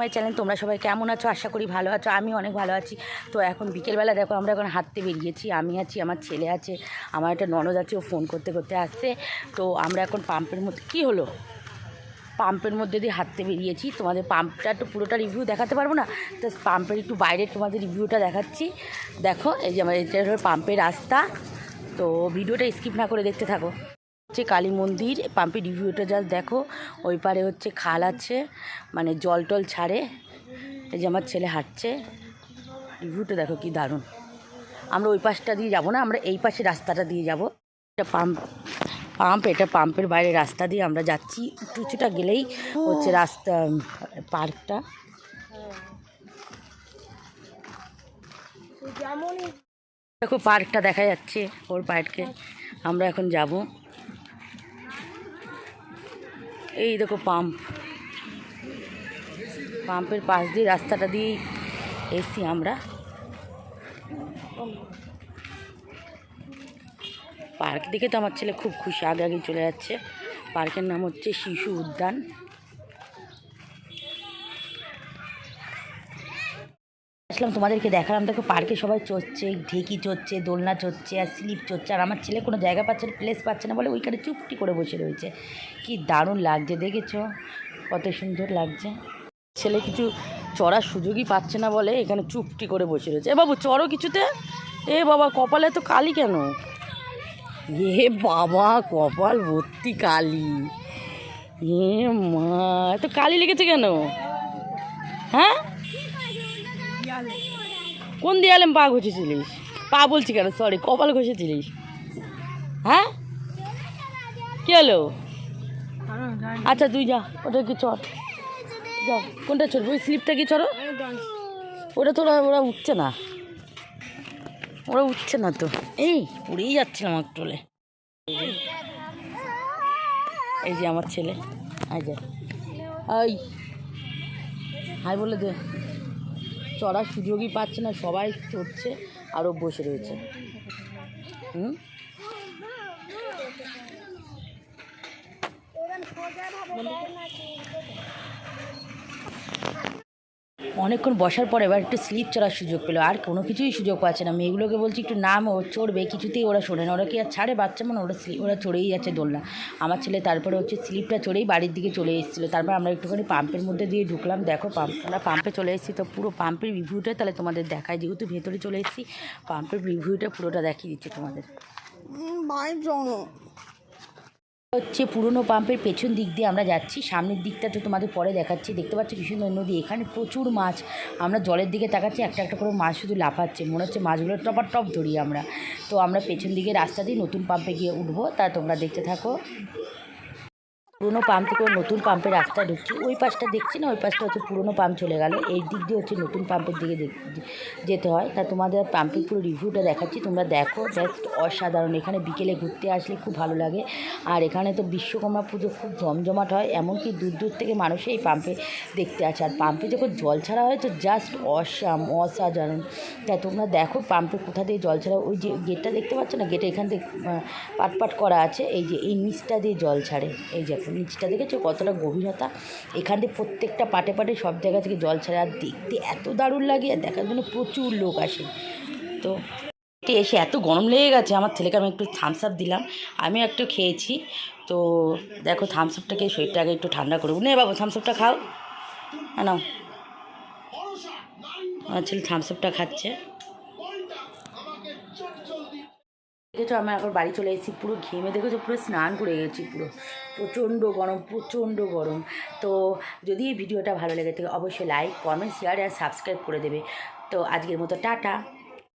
My channel, তোমরা সবাই কেমন আছো? আশা করি ভালো আছো আমি অনেক ভালো আছি। তো এখন বিকেলবেলা দেখো, আমরা এখন হাঁটতে বেরিয়েছি, আমি আছি, আমার ছেলে আছে, আমার একটা ননদ আছে, ও ফোন করতে করতে আসছে। তো আমরা এখন পাম্পের মধ্যে, কী হলো? পাম্পের মধ্যে দিয়ে হাঁটতে বেরিয়েছি। তোমাদের পাম্পটা একটু পুরোটা রিভিউ দেখাতে পারব না? তো পাম্পের একটু বাইরে তোমাদের রিভিউটা দেখাচ্ছি। দেখো, এই যে আমার, এটা হলো পাম্পের রাস্তা। তো ভিডিওটা স্কিপ না করে দেখতে থাকো। হচ্ছে কালী মন্দির পাম্পের রিভিউটা জাস্ট দেখো। ওই পারে হচ্ছে খাল আছে মানে জল টল ছাড়ে। এই যে আমার ছেলে হাঁটছে। রিভিউটা দেখো কি দারুণ। আমরা ওই পাশটা দিয়ে যাব না, আমরা এই পাশে রাস্তাটা দিয়ে যাব। এটা পাম্প পাম্প, এটা পাম্পের বাইরে রাস্তা দিয়ে আমরা যাচ্ছি। কিছুটা গেলেই হচ্ছে রাস্তা, পার্কটা। দেখো পার্কটা দেখা যাচ্ছে ওর পার্কে। আমরা এখন যাব। এই দেখো পাম্প। পাম্পের পাশ দিয়ে রাস্তাটা দিয়েই এসছি আমরা। পার্ক দেখে তো আমার ছেলে খুব খুশি, আগে আগে চলে যাচ্ছে। পার্কের নাম হচ্ছে শিশু উদ্যান। আসলাম তোমাদেরকে, দেখালাম দেখো পার্কে সবাই চড়ছে, ঢেকি চড়ছে, দোলনা চড়ছে, আর স্লিপ চড়ছে, আর আমার ছেলে কোনো জায়গা পাচ্ছে না প্লেস পাচ্ছে না বলে ওইখানে চুপটি করে বসে রয়েছে। কি দারুণ লাগছে, দেখেছ? কত সুন্দর লাগছে। ছেলে কিছু চড়ার সুযোগই পাচ্ছে না বলে এখানে চুপটি করে বসে রয়েছে। এ বাবু, চড়ো কিছুতে? এ বাবা, কপালে তো কালি কেন? এ বাবা, কপাল ভর্তি কালি। এ মা, এত কালি লেগেছে কেন? কোন দেয়ালে পা ঘষেছিলিস? পা বলছি কেন? সরি কপাল ঘষেছিলিস? হ্যাঁ? কি হলো? আচ্ছা তুই যা, ওটা কি চড় যা, কোনটা চড়বো ওই স্লিপটা কি চড়ো ওটা তো ওরা উঠছে না। ওরা উঠছে না তো। এই, উড়েই যাচ্ছিলাম একটুলে এই যে আমার ছেলে। আই যে। হাই বলে দে। চড়ার সুযোগই পাচ্ছে না সবাই চড়ছে আরও বসে রয়েছে। হুম? অনেকক্ষণ বসার পর এবার একটু স্লিপ চড়ার সুযোগ পেল। আর কোনো কিছুই সুযোগ পাচ্ছে না। মেয়েগুলোকে বলছি একটু নাম, ও চড়বে, কিছুতেই ওরা শোনে না। ওরা কি আর ছাড়ে? বাচ্চা মানে ওরা স্লিপ ওরা চড়েই যাচ্ছে দোলনা। আমার ছেলে তারপরে হচ্ছে স্লিপটা চড়েই বাড়ির দিকে চলে এসেছিল। তারপর আমরা একটুখানি পাম্পের মধ্যে দিয়ে ঢুকলাম। দেখো পাম্প আমরা পাম্পে চলে এসেছি তো পুরো পাম্পের রিভিউটা তাহলে তোমাদের দেখায় যেহেতু ভেতরে চলে এসেছি পাম্পের রিভিউটা পুরোটা দেখিয়ে দিচ্ছি তোমাদের। হচ্ছে পুরনো পাম্পের পেছন দিক দিয়ে আমরা যাচ্ছি। সামনের দিকটা তো তোমাদের পরে দেখাচ্ছি। দেখতে পাচ্ছি কি সুন্দর নদী। এখানে প্রচুর মাছ। আমরা জলের দিকে তাকাচ্ছি, একটা একটা করে মাছ শুধু লাফাচ্ছে। মনে হচ্ছে মাছগুলো টপার টপ ধরি আমরা। তো আমরা পেছন দিকে রাস্তা দিয়ে নতুন পাম্পে গিয়ে উঠবো। তা তোমরা দেখতে থাকো। পুরোনো পাম্প থেকে নতুন পাম্পের রাস্তা ঢুকছি। ওই পাশটা দেখছি না ওই পাশটা হচ্ছে পুরোনো পাম্প চলে গেল। এই দিক দিয়ে হচ্ছে নতুন পাম্পের দিকে যেতে হয়। তা তোমাদের পাম্পের পুরো রিভিউটা দেখাচ্ছি। তোমরা দেখো জাস্ট অসাধারণ। এখানে বিকেলে ঘুরতে আসলে খুব ভালো লাগে। আর এখানে তো বিশ্বকর্মা পুজো খুব জমজমাট হয়। এমনকি দূর দূর থেকে মানুষ এই পাম্পে দেখতে আসে। আর পাম্পে যখন জল ছাড়া হয় তো জাস্ট অসাম অসাধারণ। তা তোমরা দেখো পাম্পে কোথা দিয়ে জল ছাড়া ওই যে গেটটা দেখতে পাচ্ছ না? গেটে এখান থেকে আহ, পাট পাট করা আছে। এই যে এই নিচটা দিয়ে জল ছাড়ে। এই যে নিচটা দেখেছ? কতটা গভীরতা? এখান থেকে প্রত্যেকটা পাটে পাটে সব জায়গা থেকে জল ছাড়ে, আর দেখতে এত দারুণ লাগে, আর দেখার জন্য প্রচুর লোক আসে। তো এসে এত গরম লেগে গেছে, আমার ছেলেকে আমি একটু থামস আপ দিলাম। আমি একটু খেয়েছি। তো দেখো থামস আপটাকে শরীরটা আগে একটু ঠান্ডা করব নে। বাবু থামস আপটা খাও। নাও। আমার ছেলে থামস আপটা খাচ্ছে। দেখেছ আমি এখন বাড়ি চলে এসেছি, পুরো ঘেমে দেখেছ, পুরো স্নান করে গেছি পুরো। প্রচণ্ড গরম প্রচণ্ড গরম। তো যদি এই ভিডিওটা ভালো লেগে থাকে, অবশ্যই লাইক কমেন্ট শেয়ার আর সাবস্ক্রাইব করে দেবে। তো আজকের মতো টাটা।